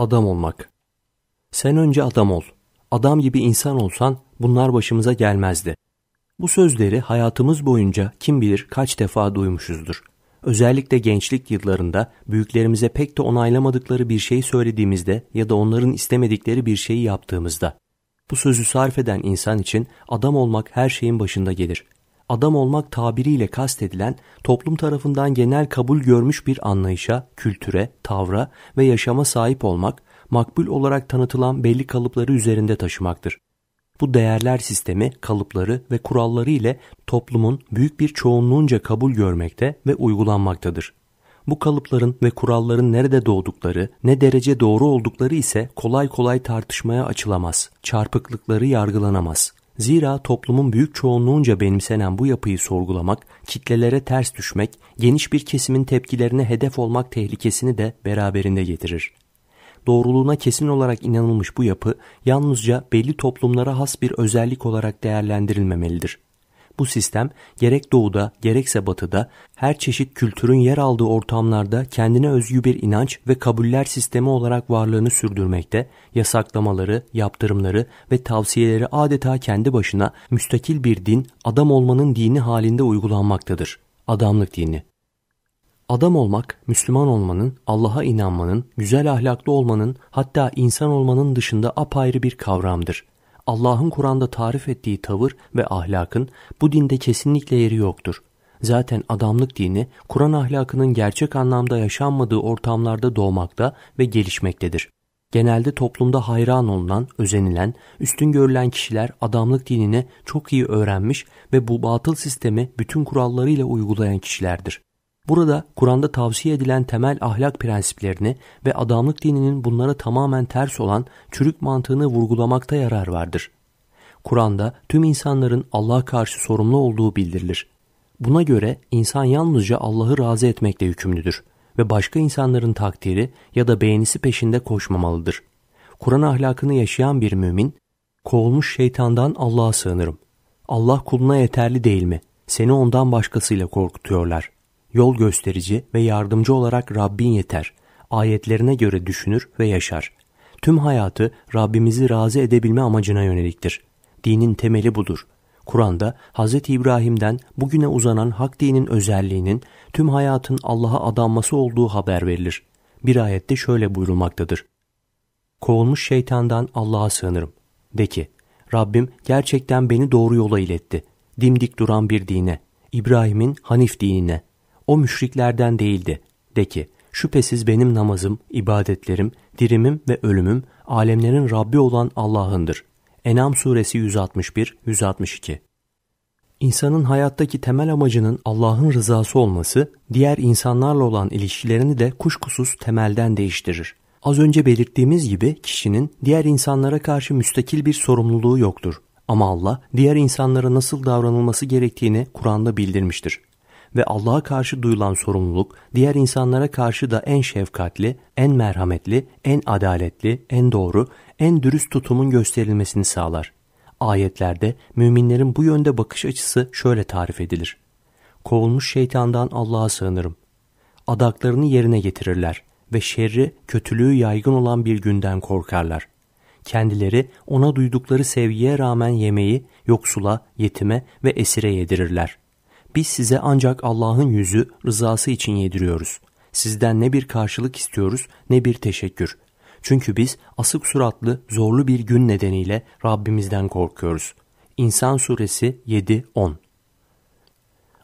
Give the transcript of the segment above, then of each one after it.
Adam olmak. Sen önce adam ol. Adam gibi insan olsan bunlar başımıza gelmezdi. Bu sözleri hayatımız boyunca kim bilir kaç defa duymuşuzdur. Özellikle gençlik yıllarında büyüklerimize pek de onaylamadıkları bir şey söylediğimizde ya da onların istemedikleri bir şeyi yaptığımızda. Bu sözü sarf eden insan için adam olmak her şeyin başında gelir. Adam olmak tabiriyle kastedilen toplum tarafından genel kabul görmüş bir anlayışa, kültüre, tavra ve yaşama sahip olmak, makbul olarak tanıtılan belli kalıpları üzerinde taşımaktır. Bu değerler sistemi, kalıpları ve kuralları ile toplumun büyük bir çoğunluğunca kabul görmekte ve uygulanmaktadır. Bu kalıpların ve kuralların nerede doğdukları, ne derece doğru oldukları ise kolay kolay tartışmaya açılamaz, çarpıklıkları yargılanamaz. Zira toplumun büyük çoğunluğunca benimsenen bu yapıyı sorgulamak, kitlelere ters düşmek, geniş bir kesimin tepkilerine hedef olmak tehlikesini de beraberinde getirir doğruluğuna kesin olarak inanılmış bu yapı yalnızca belli toplumlara has bir özellik olarak değerlendirilmemelidir. Bu sistem gerek doğuda gerekse batıda her çeşit kültürün yer aldığı ortamlarda kendine özgü bir inanç ve kabuller sistemi olarak varlığını sürdürmekte, yasaklamaları, yaptırımları ve tavsiyeleri adeta kendi başına müstakil bir din, adam olmanın dini halinde uygulanmaktadır. Adamlık dini. Adam olmak, Müslüman olmanın, Allah'a inanmanın, güzel ahlaklı olmanın, hatta insan olmanın dışında apayrı bir kavramdır. Allah'ın Kur'an'da tarif ettiği tavır ve ahlakın bu dinde kesinlikle yeri yoktur. Zaten adamlık dini Kur'an ahlakının gerçek anlamda yaşanmadığı ortamlarda doğmakta ve gelişmektedir. Genelde toplumda hayran olunan, özenilen, üstün görülen kişiler adamlık dinini çok iyi öğrenmiş ve bu batıl sistemi bütün kurallarıyla uygulayan kişilerdir. Burada Kur'an'da tavsiye edilen temel ahlak prensiplerini ve adamlık dininin bunlara tamamen ters olan çürük mantığını vurgulamakta yarar vardır. Kur'an'da tüm insanların Allah'a karşı sorumlu olduğu bildirilir. Buna göre insan yalnızca Allah'ı razı etmekle yükümlüdür ve başka insanların takdiri ya da beğenisi peşinde koşmamalıdır. Kur'an ahlakını yaşayan bir mümin, kovulmuş şeytandan Allah'a sığınırım. Allah kuluna yeterli değil mi? Seni ondan başkasıyla korkutuyorlar yol gösterici ve yardımcı olarak Rabbin yeter. Ayetlerine göre düşünür ve yaşar. Tüm hayatı Rabbimizi razı edebilme amacına yöneliktir. Dinin temeli budur. Kur'an'da Hz. İbrahim'den bugüne uzanan hak dinin özelliğinin tüm hayatın Allah'a adanması olduğu haber verilir. Bir ayette şöyle buyurulmaktadır. Kovulmuş şeytandan Allah'a sığınırım. De ki, Rabbim gerçekten beni doğru yola iletti. Dimdik duran bir dine, İbrahim'in Hanif dinine, o müşriklerden değildi. De ki, şüphesiz benim namazım, ibadetlerim, dirimim ve ölümüm alemlerin Rabbi olan Allah'ındır. Enam suresi 161-162 İnsanın hayattaki temel amacının Allah'ın rızası olması, diğer insanlarla olan ilişkilerini de kuşkusuz temelden değiştirir. Az önce belirttiğimiz gibi kişinin diğer insanlara karşı müstakil bir sorumluluğu yoktur. Ama Allah diğer insanlara nasıl davranılması gerektiğini Kur'an'da bildirmiştir ve Allah'a karşı duyulan sorumluluk diğer insanlara karşı da en şefkatli, en merhametli, en adaletli, en doğru, en dürüst tutumun gösterilmesini sağlar. Ayetlerde müminlerin bu yönde bakış açısı şöyle tarif edilir. Kovulmuş şeytandan Allah'a sığınırım. Adaklarını yerine getirirler ve şerri, kötülüğü yaygın olan bir günden korkarlar. Kendileri ona duydukları sevgiye rağmen yemeği yoksula, yetime ve esire yedirirler. Biz size ancak Allah'ın yüzü rızası için yediriyoruz. Sizden ne bir karşılık istiyoruz ne bir teşekkür. Çünkü biz asık suratlı zorlu bir gün nedeniyle Rabbimizden korkuyoruz. İnsan suresi 7-10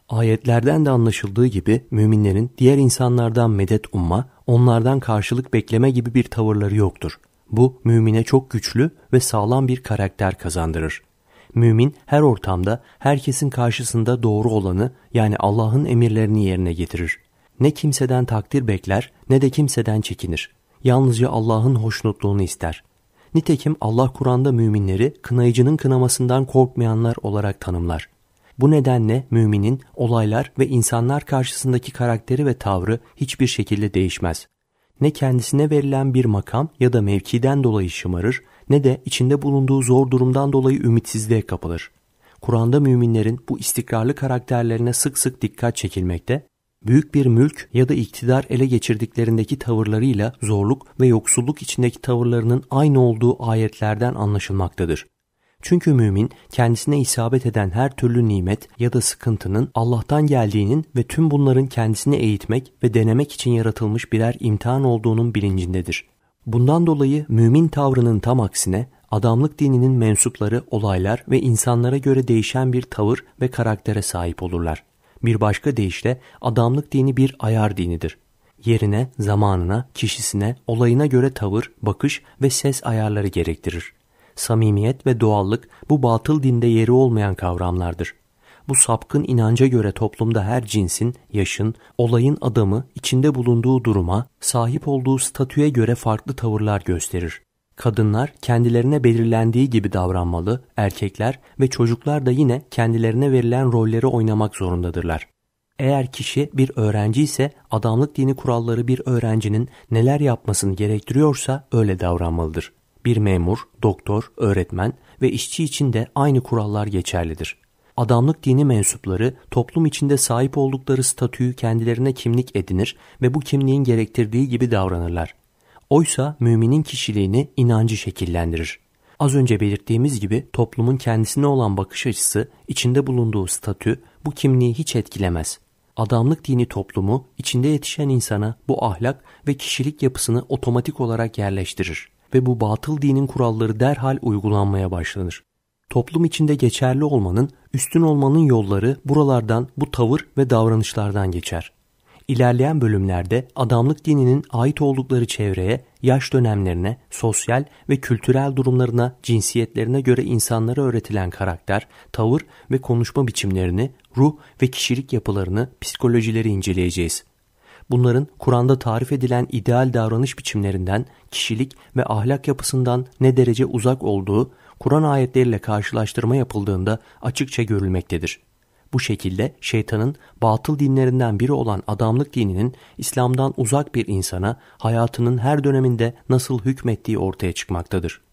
Ayetlerden de anlaşıldığı gibi müminlerin diğer insanlardan medet umma, onlardan karşılık bekleme gibi bir tavırları yoktur. Bu mümine çok güçlü ve sağlam bir karakter kazandırır. Mümin her ortamda herkesin karşısında doğru olanı yani Allah'ın emirlerini yerine getirir. Ne kimseden takdir bekler ne de kimseden çekinir. Yalnızca Allah'ın hoşnutluğunu ister. Nitekim Allah Kur'an'da müminleri kınayıcının kınamasından korkmayanlar olarak tanımlar. Bu nedenle müminin olaylar ve insanlar karşısındaki karakteri ve tavrı hiçbir şekilde değişmez. Ne kendisine verilen bir makam ya da mevkiden dolayı şımarır ne de içinde bulunduğu zor durumdan dolayı ümitsizliğe kapılır. Kur'an'da müminlerin bu istikrarlı karakterlerine sık sık dikkat çekilmekte, büyük bir mülk ya da iktidar ele geçirdiklerindeki tavırlarıyla zorluk ve yoksulluk içindeki tavırlarının aynı olduğu ayetlerden anlaşılmaktadır. Çünkü mümin kendisine isabet eden her türlü nimet ya da sıkıntının Allah'tan geldiğinin ve tüm bunların kendisini eğitmek ve denemek için yaratılmış birer imtihan olduğunun bilincindedir. Bundan dolayı mümin tavrının tam aksine adamlık dininin mensupları olaylar ve insanlara göre değişen bir tavır ve karaktere sahip olurlar. Bir başka deyişle adamlık dini bir ayar dinidir. Yerine, zamanına, kişisine, olayına göre tavır, bakış ve ses ayarları gerektirir. Samimiyet ve doğallık bu batıl dinde yeri olmayan kavramlardır. Bu sapkın inanca göre toplumda her cinsin, yaşın, olayın adamı içinde bulunduğu duruma, sahip olduğu statüye göre farklı tavırlar gösterir. Kadınlar kendilerine belirlendiği gibi davranmalı, erkekler ve çocuklar da yine kendilerine verilen rolleri oynamak zorundadırlar. Eğer kişi bir öğrenci ise adamlık dini kuralları bir öğrencinin neler yapmasını gerektiriyorsa öyle davranmalıdır. Bir memur, doktor, öğretmen ve işçi için de aynı kurallar geçerlidir. Adamlık dini mensupları toplum içinde sahip oldukları statüyü kendilerine kimlik edinir ve bu kimliğin gerektirdiği gibi davranırlar. Oysa müminin kişiliğini inancı şekillendirir. Az önce belirttiğimiz gibi toplumun kendisine olan bakış açısı, içinde bulunduğu statü bu kimliği hiç etkilemez. Adamlık dini toplumu içinde yetişen insana bu ahlak ve kişilik yapısını otomatik olarak yerleştirir ve bu batıl dinin kuralları derhal uygulanmaya başlanır. Toplum içinde geçerli olmanın, üstün olmanın yolları buralardan, bu tavır ve davranışlardan geçer. İlerleyen bölümlerde adamlık dininin ait oldukları çevreye, yaş dönemlerine, sosyal ve kültürel durumlarına, cinsiyetlerine göre insanlara öğretilen karakter, tavır ve konuşma biçimlerini, ruh ve kişilik yapılarını, psikolojileri inceleyeceğiz. Bunların Kur'an'da tarif edilen ideal davranış biçimlerinden, kişilik ve ahlak yapısından ne derece uzak olduğu, Kur'an ayetleriyle karşılaştırma yapıldığında açıkça görülmektedir. Bu şekilde şeytanın batıl dinlerinden biri olan adamlık dininin İslam'dan uzak bir insana hayatının her döneminde nasıl hükmettiği ortaya çıkmaktadır.